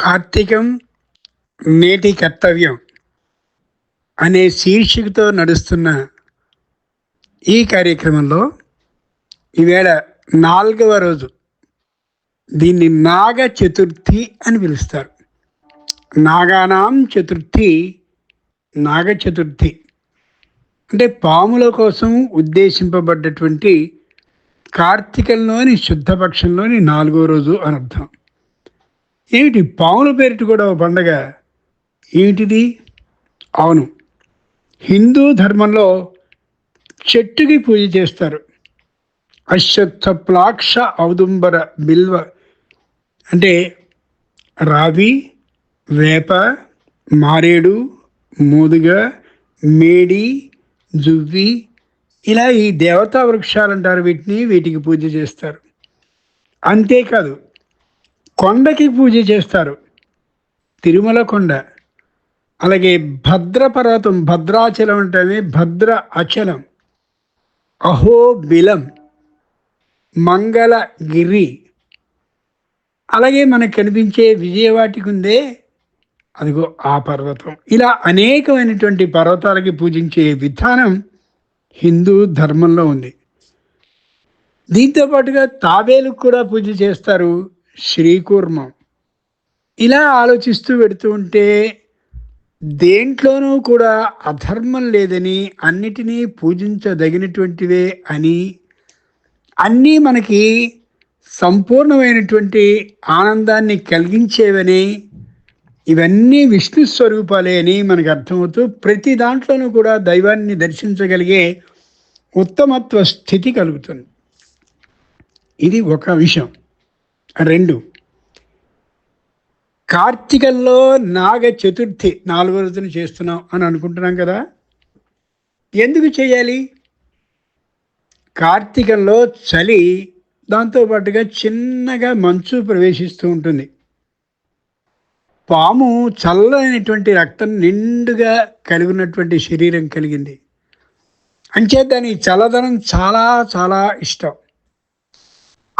కార్తీకం నేటి కర్తవ్యం అనే శీర్షికతో నడుస్తున్న ఈ కార్యక్రమంలో ఈవేళ నాలుగవ రోజు దీన్ని నాగ చతుర్థి అని పిలుస్తారు. నాగానాం చతుర్థి నాగ చతుర్థి. అంటే పాముల కోసం ఉద్దేశింపబడ్డటువంటి కార్తీకంలోని శుద్ధపక్షంలోని నాలుగో రోజు అని అర్థం. ఏమిటి? పాముల పేరిటి కూడా ఒక పండగ ఏమిటిది? అవును. హిందూ ధర్మంలో చెట్టుకి పూజ చేస్తారు. అశ్వత్థ ప్లాక్ష ఔదుంబర బిల్వ. అంటే రావి వేప మారేడు మోదుగ మేడి జువ్వి ఇలా ఈ దేవతా వృక్షాలు అంటారు వీటిని వీటికి పూజ చేస్తారు. అంతేకాదు కొండకి పూజ చేస్తారు. తిరుమల కొండ. అలాగే భద్ర పర్వతం భద్రాచలం అంటే భద్ర అచలం. అహోబిలం మంగళగిరి. అలాగే మనకు కనిపించే విజయవాటికి ఉందే అదిగో ఆ పర్వతం. ఇలా అనేకమైనటువంటి పర్వతాలకి పూజించే విధానం హిందూ ధర్మంలో ఉంది. దీంతో పాటుగా తాబేలకు కూడా పూజ చేస్తారు. శ్రీకూర్మం. ఇలా ఆలోచిస్తూ పెడుతూ ఉంటే దేంట్లోనూ కూడా అధర్మం లేదని అన్నిటినీ పూజించదగినటువంటివే అని అన్నీ మనకి సంపూర్ణమైనటువంటి ఆనందాన్ని కలిగించేవని ఇవన్నీ విష్ణు స్వరూపాలే అని మనకు అర్థమవుతూ ప్రతి దాంట్లోనూ కూడా దైవాన్ని దర్శించగలిగే ఉత్తమత్వ స్థితి కలుగుతుంది. ఇది ఒక విషయం. రెండు. కార్తీకంలో నాగ చతుర్థి నాలుగో రోజున చేస్తున్నాం అని అనుకుంటున్నాం కదా? ఎందుకు చేయాలి? కార్తీకంలో చలి దాంతోపాటుగా చిన్నగా మంచు ప్రవేశిస్తూ ఉంటుంది. పాము చల్లనటువంటి రక్తం నిండుగా కలిగినటువంటి శరీరం కలిగింది. అంచేత దాని చల్లదనం చాలా చాలా ఇష్టం.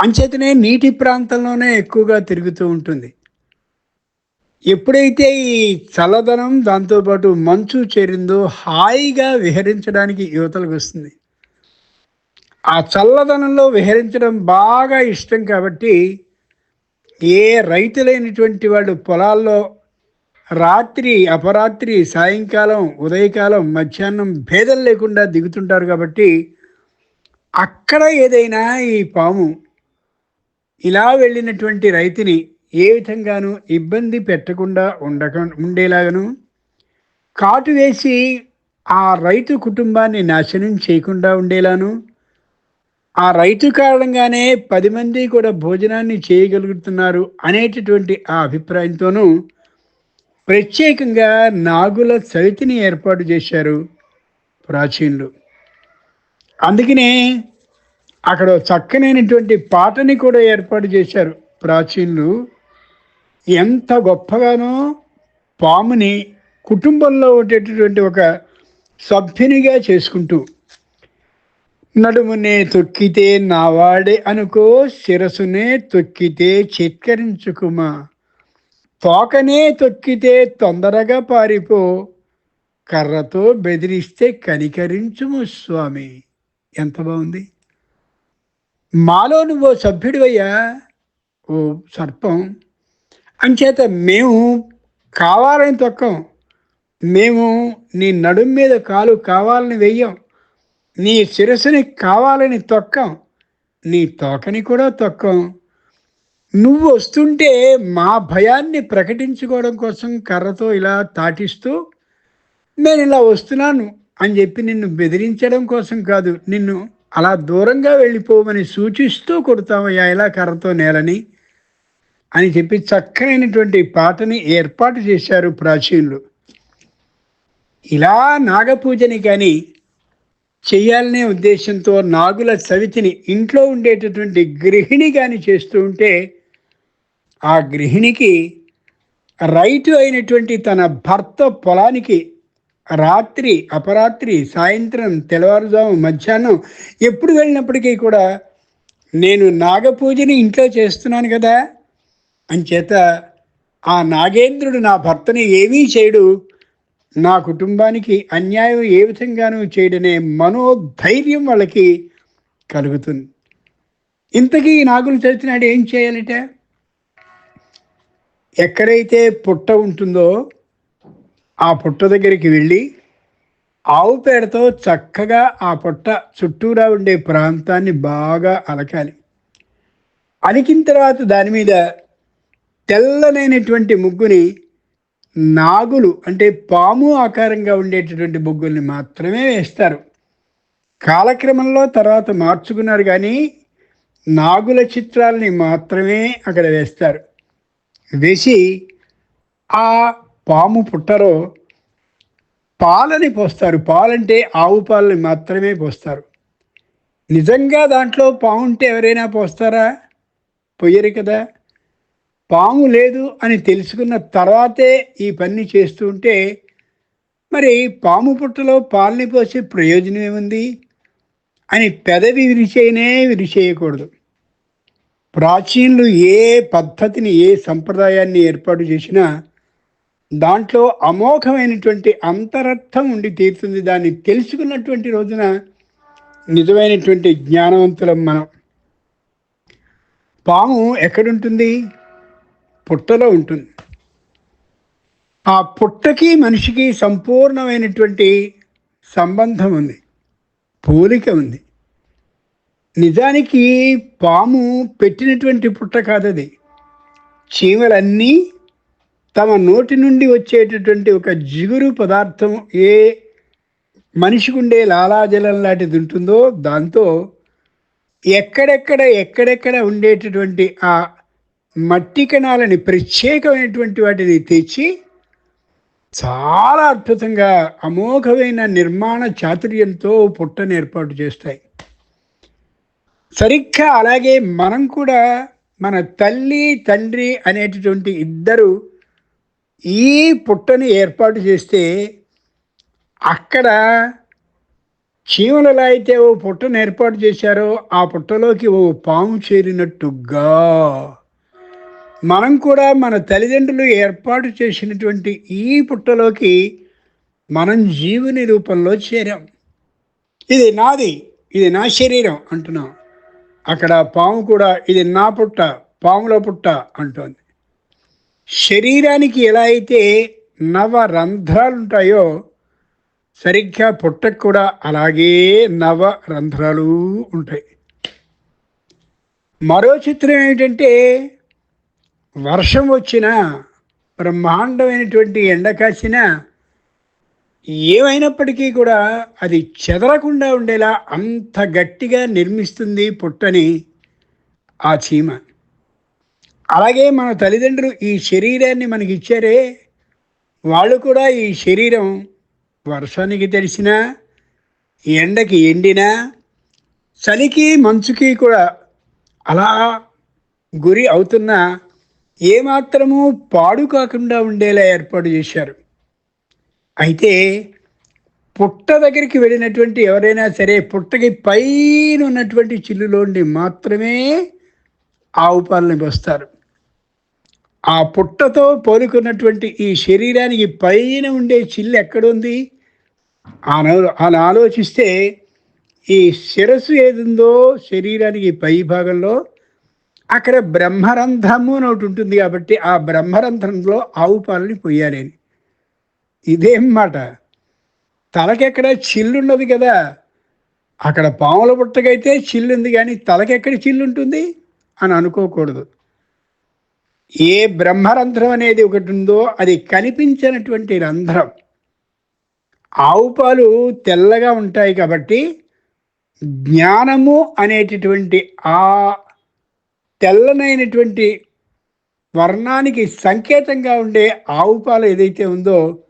అంచేతనే నీటి ప్రాంతంలోనే ఎక్కువగా తిరుగుతూ ఉంటుంది. ఎప్పుడైతే ఈ చల్లదనం దాంతోపాటు మంచు చేరిందో హాయిగా విహరించడానికి యువతలకు వస్తుంది. ఆ చల్లదనంలో విహరించడం బాగా ఇష్టం కాబట్టి ఏ రైతులైనటువంటి వాళ్ళు పొలాల్లో రాత్రి అపరాత్రి సాయంకాలం ఉదయకాలం మధ్యాహ్నం భేదం లేకుండా దిగుతుంటారు కాబట్టి అక్కడ ఏదైనా ఈ పాము ఇలా వెళ్ళినటువంటి రైతుని ఏ విధంగానూ ఇబ్బంది పెట్టకుండా ఉండక ఉండేలాగను. కాటు వేసి ఆ రైతు కుటుంబాన్ని నాశనం చేయకుండా ఉండేలాను. ఆ రైతు కారణంగానే పది మంది కూడా భోజనాన్ని చేయగలుగుతున్నారు అనేటటువంటి ఆ అభిప్రాయంతోనూ ప్రత్యేకంగా నాగుల చవితిని ఏర్పాటు చేశారు ప్రాచీనులు. అందుకనే అక్కడ చక్కనైనటువంటి పాటని కూడా ఏర్పాటు చేశారు. ప్రాచీనులు ఎంత గొప్పగానో పాముని కుటుంబంలో ఉండేటటువంటి ఒక సభ్యునిగా చేసుకుంటూ నడుమునే తొక్కితే నావాడే అనుకో శిరసునే తొక్కితే చిత్కరించుకుమా. తోకనే తొక్కితే తొందరగా పారిపో కర్రతో బెదిరిస్తే కనికరించుము స్వామి. ఎంత బాగుంది. మాలో నువ్వు సభ్యుడివయ్యా ఓ సర్పం. అంచేత మేము కావాలని తొక్కం. మేము నీ నడుం మీద కాలు కావాలని వెయ్యం. నీ శిరస్సుని కావాలని తొక్కం. నీ తోకని కూడా తొక్కం. నువ్వు వస్తుంటే మా భయాన్ని ప్రకటించుకోవడం కోసం కర్రతో ఇలా తాటిస్తూ నేను ఇలా వస్తున్నాను అని చెప్పి నిన్ను బెదిరించడం కోసం కాదు నిన్ను అలా దూరంగా వెళ్ళిపోమని సూచిస్తూ కొడతామయ్యా ఇలా కర్రతో నేలని అని చెప్పి చక్కనైనటువంటి పాటని ఏర్పాటు చేశారు ప్రాచీనులు. ఇలా నాగపూజని కానీ చేయాలనే ఉద్దేశంతో నాగుల చవితిని ఇంట్లో ఉండేటటువంటి గృహిణి కానీ చేస్తూ ఉంటే ఆ గృహిణికి రైతు అయినటువంటి తన భర్త పొలానికి రాత్రి అపరాత్రి సాయంత్రం తెల్లవారుజాము మధ్యాహ్నం ఎప్పుడు వెళ్ళినప్పటికీ కూడా నేను నాగపూజని ఇంట్లో చేస్తున్నాను కదా అంచేత ఆ నాగేంద్రుడు నా భర్తని ఏమీ చేయడు. నా కుటుంబానికి అన్యాయం ఏ విధంగానూ చేయడనే మనోధైర్యం వాళ్ళకి కలుగుతుంది. ఇంతకీ ఈ నాగులు చరిచినాడు ఏం చేయాలంటే? ఎక్కడైతే పుట్ట ఉంటుందో ఆ పుట్ట దగ్గరికి వెళ్ళి ఆవు పేడతో చక్కగా ఆ పుట్ట చుట్టూరా ఉండే ప్రాంతాన్ని బాగా అలకాలి. అలికిన తర్వాత దాని మీద తెల్లనైనటువంటి ముగ్గుని నాగులు అంటే పాము ఆకారంగా ఉండేటటువంటి ముగ్గుల్ని మాత్రమే వేస్తారు. కాలక్రమంలో తర్వాత మార్చుకున్నారు కానీ నాగుల చిత్రాలని మాత్రమే అక్కడ వేస్తారు. వేసి ఆ పాము పుట్టలో పాలని పోస్తారు. పాలంటే ఆవు పాలని మాత్రమే పోస్తారు. నిజంగా దాంట్లో పాము ఉంటే ఎవరైనా పోస్తారా? పోయరు కదా. పాము లేదు అని తెలుసుకున్న తర్వాతే ఈ పని చేస్తూ ఉంటే మరి పాము పుట్టలో పాలని పోసే ప్రయోజనం ఏముంది? అని పెదవి విరిచేయనే విరిచేయకూడదు ప్రాచీనులు ఏ పద్ధతిని ఏ సంప్రదాయాన్ని ఏర్పాటు చేసినా దాంట్లో అమోఘమైనటువంటి అంతరర్థం ఉండి తీరుతుంది. దాన్ని తెలుసుకున్నటువంటి రోజున నిజమైనటువంటి జ్ఞానవంతులం మనం. పాము ఎక్కడుంటుంది? పుట్టలో ఉంటుంది. ఆ పుట్టకి మనిషికి సంపూర్ణమైనటువంటి సంబంధం ఉంది. పోలిక ఉంది. నిజానికి పాము పెట్టినటువంటి పుట్ట కాదది. చీమలన్నీ తమ నోటి నుండి వచ్చేటటువంటి ఒక జిగురు పదార్థం ఏ మనిషికి ఉండే లాలాజలం లాంటిది ఉంటుందో దాంతో ఎక్కడెక్కడ ఎక్కడెక్కడ ఉండేటటువంటి ఆ మట్టి కణాలని ప్రత్యేకమైనటువంటి వాటిని తెచ్చి చాలా అద్భుతంగా అమోఘమైన నిర్మాణ చాతుర్యంతో పుట్టను ఏర్పాటు చేస్తాయి. సరిగ్గా అలాగే మనం కూడా మన తల్లి తండ్రి అనేటటువంటి ఇద్దరు ఈ పుట్టని ఏర్పాటు చేస్తే అక్కడ చీమలు ఎలా అయితే ఓ పుట్టను ఏర్పాటు చేశారో ఆ పుట్టలోకి ఓ పాము చేరినట్టుగా. మనం కూడా మన తల్లిదండ్రులు ఏర్పాటు చేసినటువంటి ఈ పుట్టలోకి మనం జీవుని రూపంలో చేరాం. ఇది నాది ఇది నా శరీరం అంటున్నాం. అక్కడ పాము కూడా ఇది నా పుట్ట పాముల పుట్ట అంటోంది. శరీరానికి ఎలా అయితే నవరంధ్రాలు ఉంటాయో సరిగ్గా పుట్టకు కూడా అలాగే నవ రంధ్రాలు ఉంటాయి. మరో చిత్రం ఏమిటంటే వర్షం వచ్చిన బ్రహ్మాండమైనటువంటి ఎండ కాసిన ఏమైనప్పటికీ కూడా అది చెదరకుండా ఉండేలా అంత గట్టిగా నిర్మిస్తుంది పుట్టని ఆ చీమ. అలాగే మన తల్లిదండ్రులు ఈ శరీరాన్ని మనకి ఇచ్చారే వాళ్ళు కూడా ఈ శరీరం వర్షానికి తెలిసినా ఎండకి ఎండినా చలికి మంచుకి కూడా అలా గురి అవుతున్నా ఏమాత్రము పాడు కాకుండా ఉండేలా ఏర్పాటు చేశారు. అయితే పుట్ట దగ్గరికి వెళ్ళినటువంటి ఎవరైనా సరే పుట్టకి పైన ఉన్నటువంటి చిల్లులోండి మాత్రమే ఆవు పాలని వస్తారు ఆ పుట్టతో పోలుకున్నటువంటి ఈ శరీరానికి పైన ఉండే చిల్లు ఎక్కడుంది? అని ఆలోచిస్తే ఈ శిరస్సు ఏదిందో శరీరానికి పై భాగంలో అక్కడ బ్రహ్మరంధ్రము అని ఒకటి ఉంటుంది కాబట్టి ఆ బ్రహ్మరంధ్రంలో ఆవు పాలని పొయ్యాలని ఇదేం మాట? తలకెక్కడ చిల్లున్నది కదా? అక్కడ పాముల పుట్టకైతే చిల్లుంది కానీ తలకెక్కడ చిల్లుంటుంది? అని అనుకోకూడదు. ఏ బ్రహ్మరంధ్రం అనేది ఒకటి ఉందో అది కనిపించినటువంటి రంధ్రం. ఆవు పాలు తెల్లగా ఉంటాయి కాబట్టి జ్ఞానము అనేటటువంటి ఆ తెల్లనైనటువంటి వర్ణానికి సంకేతంగా ఉండే ఆవు పాలు ఏదైతే ఉందో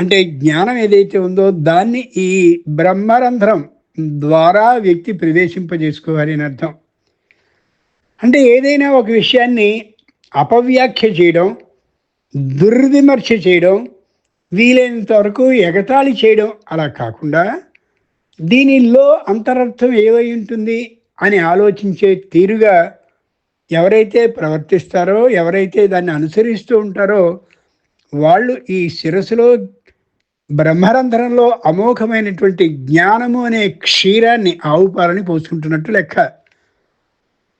అంటే జ్ఞానం ఏదైతే ఉందో దాన్ని ఈ బ్రహ్మరంధ్రం ద్వారా వ్యక్తి ప్రవేశింపజేసుకోవాలి అని అర్థం. అంటే ఏదైనా ఒక విషయాన్ని అపవ్యాఖ్య చేయడం దుర్విమర్శ చేయడం వీలైనంత వరకు ఎగతాళి చేయడం అలా కాకుండా దీనిలో అంతరర్థం ఏమై ఉంటుంది అని ఆలోచించే తీరుగా ఎవరైతే ప్రవర్తిస్తారో ఎవరైతే దాన్ని అనుసరిస్తూ ఉంటారో వాళ్ళు ఈ శిరస్సులో బ్రహ్మరంధ్రంలో అమోఘమైనటువంటి జ్ఞానము అనే క్షీరాన్ని ఆవుపాలని పోసుకుంటున్నట్టు లెక్క.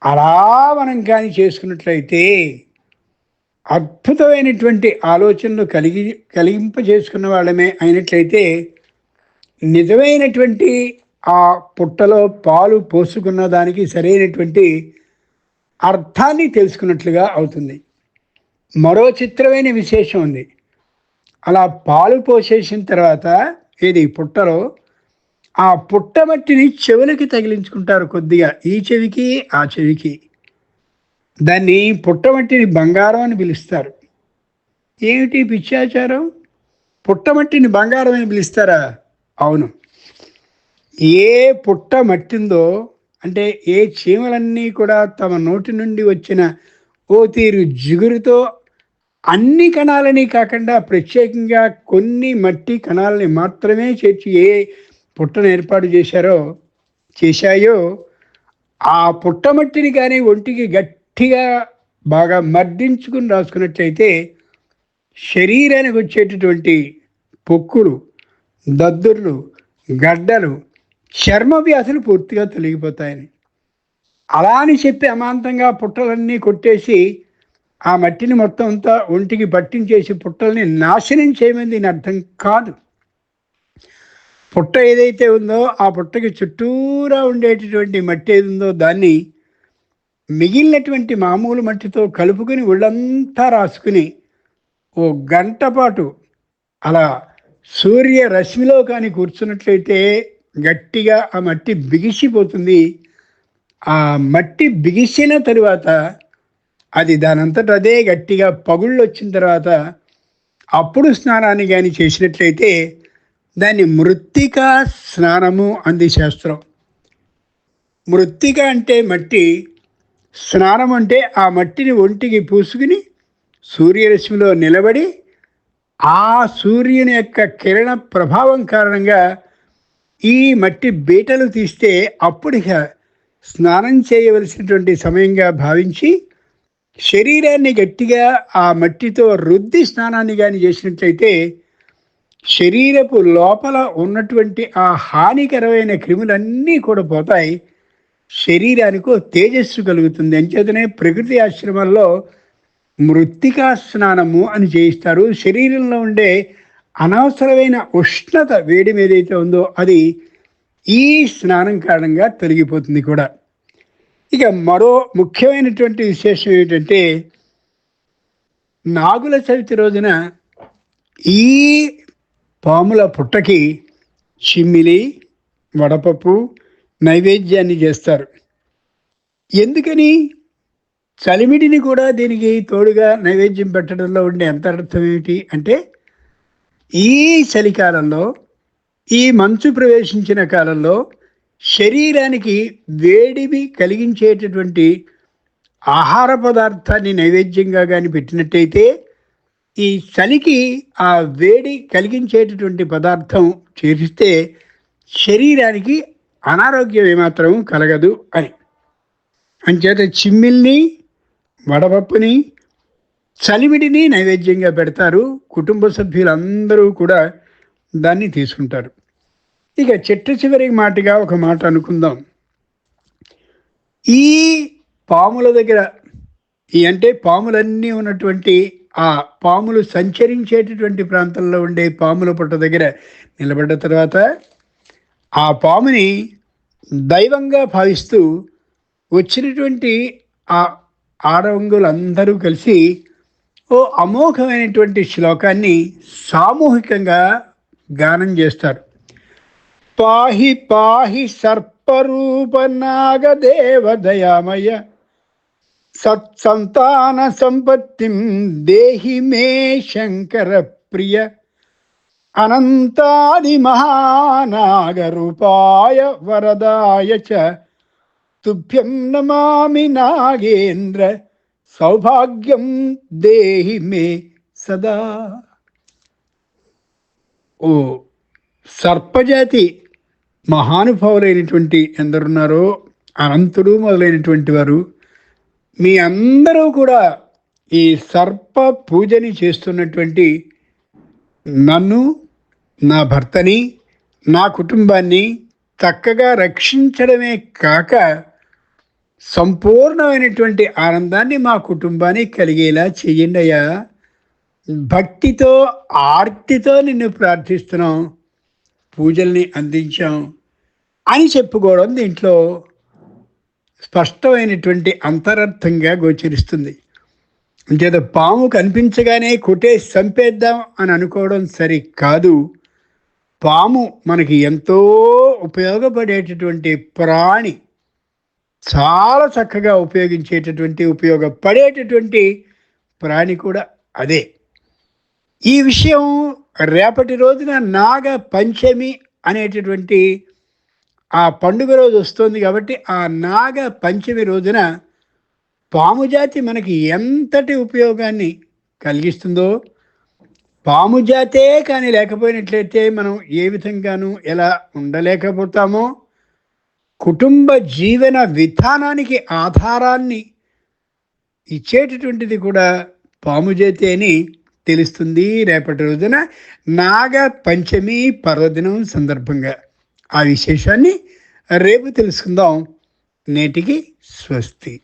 అలా మనం కానీ చేసుకున్నట్లయితే అద్భుతమైనటువంటి ఆలోచనలు కలిగి కలిగింపజేసుకున్న వాళ్ళమే అయినట్లయితే నిజమైనటువంటి ఆ పుట్టలో పాలు పోసుకున్న దానికి సరైనటువంటి అర్థాన్ని తెలుసుకున్నట్లుగా అవుతుంది. మరో చిత్రమైన విశేషం ఉంది. అలా పాలు పోసేసిన తర్వాత ఏది? పుట్టలో ఆ పుట్టమట్టిని చెవులకి తగిలించుకుంటారు కొద్దిగా. ఈ చెవికి ఆ చెవికి. దాన్ని పుట్టమట్టిని బంగారం అని పిలుస్తారు. ఏమిటి పిచ్చాచారం? పుట్టమట్టిని బంగారం అని పిలుస్తారా? అవును. ఏ పుట్ట మట్టిందో అంటే ఏ చీమలన్నీ కూడా తమ నోటి నుండి వచ్చిన ఓ తీరు జిగురుతో అన్ని కణాలని కాకుండా ప్రత్యేకంగా కొన్ని మట్టి కణాలని మాత్రమే చేర్చి ఏ పుట్టను ఏర్పాటు చేశారో చేశాయో ఆ పుట్టమట్టిని కానీ ఒంటికి గట్టిగా బాగా మర్దించుకుని రాసుకున్నట్లయితే శరీరానికి వచ్చేటటువంటి పొక్కులు దద్దుర్లు గడ్డలు చర్మ వ్యాధులు పూర్తిగా తొలగిపోతాయని. అలా అని చెప్పి అమాంతంగా పుట్టలన్నీ కొట్టేసి ఆ మట్టిని మొత్తం అంతా ఒంటికి పట్టించేసి పుట్టల్ని నాశనం చేయమని దీని అర్థం కాదు. పుట్ట ఏదైతే ఉందో ఆ పుట్టకి చుట్టూరా ఉండేటటువంటి మట్టి ఏది ఉందో దాన్ని మిగిలినటువంటి మామూలు మట్టితో కలుపుకొని ఒళ్ళంతా రాసుకుని ఓ గంట పాటు అలా సూర్య రశ్మిలో కానీ కూర్చున్నట్లయితే గట్టిగా ఆ మట్టి బిగిసిపోతుంది. ఆ మట్టి బిగిసిన తరువాత అది దానంతట అదే గట్టిగా పగుళ్ళు వచ్చిన తర్వాత అప్పుడు స్నానాన్ని కానీ చేసినట్లయితే దాన్ని మృత్తికా స్నానము అంది శాస్త్రం. మృత్తిక అంటే మట్టి స్నానం అంటే ఆ మట్టిని ఒంటికి పూసుకుని సూర్యరశ్మిలో నిలబడి ఆ సూర్యుని యొక్క కిరణ ప్రభావం కారణంగా ఈ మట్టి బీటలు తీస్తే అప్పుడిక స్నానం చేయవలసినటువంటి సమయంగా భావించి శరీరాన్ని గట్టిగా ఆ మట్టితో రుద్ది స్నానాన్ని కానీ చేసినట్లయితే శరీరపు లోపల ఉన్నటువంటి ఆ హానికరమైన క్రిములన్నీ కూడా పోతాయి. శరీరానికి తేజస్సు కలుగుతుంది. అంచేతనే ప్రకృతి ఆశ్రమంలో మృత్తికా స్నానము అని చేయిస్తారు. శరీరంలో ఉండే అనవసరమైన ఉష్ణత వేడి ఏదైతే ఉందో అది ఈ స్నానం కారణంగా తొలగిపోతుంది కూడా. ఇక మరో ముఖ్యమైనటువంటి విశేషం ఏంటంటే నాగుల చవితి రోజున ఈ పాముల పుట్టకి చిమ్మిలి వడపప్పు నైవేద్యాన్ని చేస్తారు. ఎందుకని? చలిమిడిని కూడా దీనికి తోడుగా నైవేద్యం పెట్టడంలో ఉండే అంతర్థం ఏమిటి అంటే ఈ చలికాలంలో ఈ మంచు ప్రవేశించిన కాలంలో శరీరానికి వేడిమి కలిగించేటటువంటి ఆహార పదార్థాన్ని నైవేద్యంగా కానీ పెట్టినట్టయితే ఈ చలికి ఆ వేడి కలిగించేటటువంటి పదార్థం చేరిస్తే శరీరానికి అనారోగ్యం ఏమాత్రం కలగదు అని. అంచేత చిమ్మిల్ని వడపప్పుని చలివిడిని నైవేద్యంగా పెడతారు. కుటుంబ సభ్యులందరూ కూడా దాన్ని తీసుకుంటారు. ఇక చెట్టు చివరి మాటగా ఒక మాట అనుకుందాం. ఈ పాముల దగ్గర ఈ అంటే పాములన్నీ ఉన్నటువంటి ఆ పాములు సంచరించేటటువంటి ప్రాంతంలో ఉండే పాముల పుట్ట దగ్గర నిలబడ్డ తర్వాత ఆ పాముని దైవంగా భావిస్తూ వచ్చినటువంటి ఆ ఆడవంగులందరూ కలిసి ఓ అమోఘమైనటువంటి శ్లోకాన్ని సామూహికంగా గానం చేస్తారు. పాహి పాహి సర్పరూప నాగదేవ దయామయ సత్సంతాన సంపత్తిం దేహి మే శంకర ప్రియ అనంతాది మహానాగరూపాయ వరదాయ చ. తుభ్యం నమామి నాగేంద్ర సౌభాగ్యం దేహి మే సదా. ఓ సర్పజాతి మహానుభావులైనటువంటి ఎందరున్నారో అనంతుడు మొదలైనటువంటి వారు మీ అందరూ కూడా ఈ సర్ప పూజని చేస్తున్నటువంటి నన్ను నా భర్తని నా కుటుంబాన్ని చక్కగా రక్షించడమే కాక సంపూర్ణమైనటువంటి ఆనందాన్ని మా కుటుంబానికి కలిగేలా చేయండి అయ్యా. భక్తితో ఆర్తితో నిన్ను ప్రార్థిస్తున్నాం పూజల్ని అందించాం అని చెప్పుకోవడం దీంట్లో స్పష్టమైనటువంటి అంతరర్థంగా గోచరిస్తుంది. అంచేత పాము కనిపించగానే కొట్టే చంపేద్దాం అని అనుకోవడం సరికాదు పాము మనకి ఎంతో ఉపయోగపడేటటువంటి ప్రాణి చాలా చక్కగా ఉపయోగించేటటువంటి ఉపయోగపడేటటువంటి ప్రాణి కూడా అదే. ఈ విషయం రేపటి రోజున నాగ పంచమి అనేటటువంటి ఆ పండుగ రోజు వస్తుంది కాబట్టి ఆ నాగ పంచమి రోజున పాము జాతి మనకి ఎంతటి ఉపయోగాన్ని కలిగిస్తుందో పాము జాతే కానీ లేకపోయినట్లయితే మనం ఏ విధంగానూ ఎలా ఉండలేకపోతామో కుటుంబ జీవన విధానానికి ఆధారాన్ని ఇచ్చేటటువంటిది కూడా పాము జాతి అని తెలుస్తుంది రేపటి రోజున నాగ పంచమి పర్వదినం సందర్భంగా. ఆ విశేషాన్ని రేపు తెలుసుకుందాం. నేటికి స్వస్తి.